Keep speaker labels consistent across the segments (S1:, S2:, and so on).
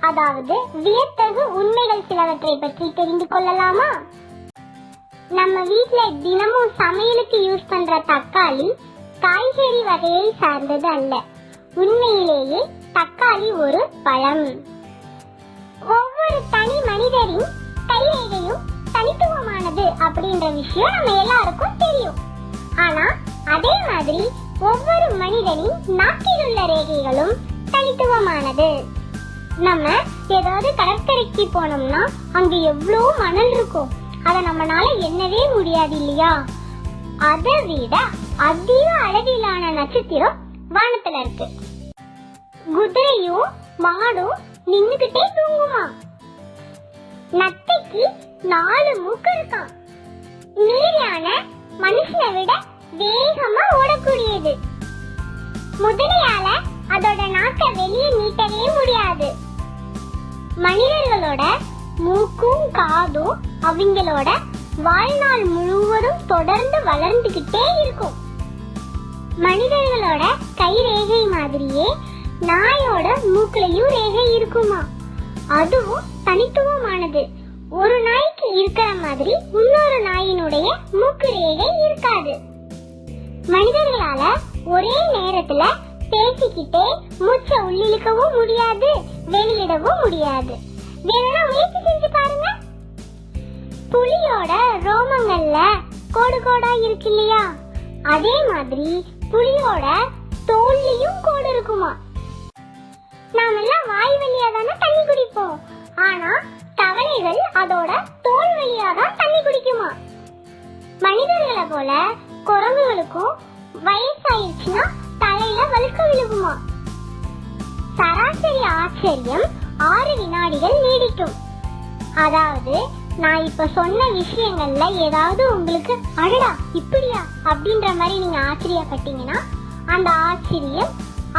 S1: அதாவது வியத்தகு உண்மைகள் சிலவற்றை பற்றி தெரிந்து கொள்ளலாமா? நம்ம வீட்ல தினமும் சமையலுக்கு யூஸ் பண்ற தக்காளி காய்கறி வகையை சார்ந்தது அல்ல. உண்மையிலேயே தக்காளி ஒரு பழம். ஒவ்வொரு தனி மனிதரின் கைரேகையும் தனித்துவமானது அப்படின்ற விஷயம் நம்ம எல்லாருக்கும் தெரியும். ஆனா அதே மாதிரி ஒவ்வொரு மனிதனின் நாக்கில் உள்ள ரேகைகளும் தனித்துவமானது. நம்ம ஏதாவது கடற்கரைக்கு போனோம்னா அங்க எவ்வளவு மணல் இருக்கும்? அத நம்மனால எண்ணவே முடியாது இல்லையா? அதை விட அதிக அளவிலான நட்சத்திரம் வானத்துல இருக்கு. குதிரையும் மாடும் நின்னுகிட்டே தூங்குமா? நத்தைக்கு நாலு மூக்கு இருக்கான் நீரியான மனுஷனை விட வேகமா ஓடக்கூடியது. முதலையால அதோட நாக்க வெளியே நீட்டவே முடியாது. மனிதர்களோட மூக்கும் காதும் அவங்களோட வாழ்நாள் முழுவதும் தொடர்ந்து வளர்ந்துகிட்டே இருக்கும். மனிதர்களோட கை ரேகை மாதிரியே நாயோட மூக்குலயும் ரேகை இருக்குமா? அதுவும் தனித்துவமானது. ஒரு நாய்க்கு இருக்கிற மாதிரி இன்னொரு நாயினுடைய மூக்கு ரேகை இருக்காது. மனிதர்களால ஒரே நேரத்துல பேசிக்கிட்டே மூச்சை உள்ளிழுக்கவும் முடியாது வெளியிடவும் முடியாது. வேணும்னா முயற்சி செஞ்சு பாருங்க. புலியோட ரோமங்கள்ல கோடு கோடா இருக்கு இல்லையா? அதே மாதிரி புலியோட தோல்லையும் கோடு இருக்குமா? நாம எல்லாம் வாய் வழியா தானே தண்ணி குடிப்போம். ஆனா தவளைகள் அதோட தோல் வழியா தான் தண்ணி குடிக்குமா? மனிதர்களை போல குரங்குகளுக்கும் வயசாயிருச்சுன்னா தலையில விழுகுமா சராசரி ஆச்சரியம் ஆறு வினாடிகள் நீடிக்கும். அதாவது நான் இப்ப சொன்ன விஷயங்கள்ல ஏதாவது உங்களுக்கு அடடா இப்படியா அப்படின்ற மாதிரி நீங்க ஆச்சரியப்பட்டீங்கன்னா அந்த ஆச்சரியம்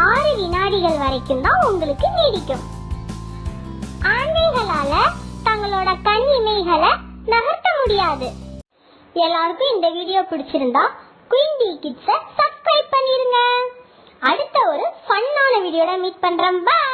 S1: ஆறு வினாடிகள் வரைக்கும் தான் உங்களுக்கு நீடிக்கும். ஆண்மைகளால தங்களோட கண் இமைகளை நகர்த்த முடியாது. எல்லாருக்கும் இந்த வீடியோ பிடிச்சிருந்தா குயின் டி கிட்ஸ சப்ஸ்கிரைப் பண்ணி மீட் பண்றேன். பை